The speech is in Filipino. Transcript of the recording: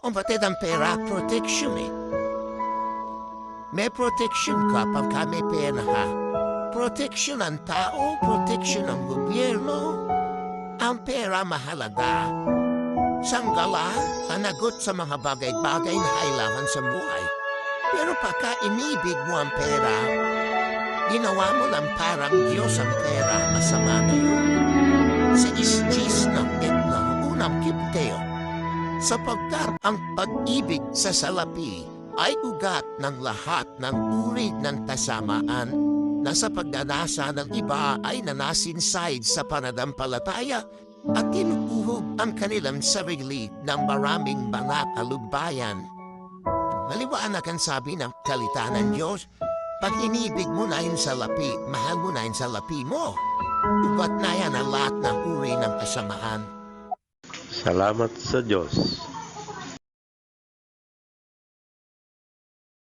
Ang pera, protection eh. May protection ka pagka may pera ha. Protection ang tao, protection ang gobyerno. Ang pera mahalaga. Sanggala, hanagot sa mga bagay-bagay na kailangan sa buhay. Pero pagka inibig mo ang pera, ginawa mo lang parang Diyos ang pera, masama na yun. Sa isjis ng etno, unang kipteo. Sapagkat ang pag-ibig sa salapi ay ugat ng lahat ng uri ng kasamaan na sa pagdanasa ng iba ay nanasinside sa panadampalataya at tinutuhog ang kanilang sarili ng maraming mga kalugbayan. Maliwanag ang sabi ng kalita ng Diyos, pag inibig mo na yung salapi, mahal mo na yung salapi mo. Ugat na yan ang lahat ng uri ng kasamaan. Salamat sa Diyos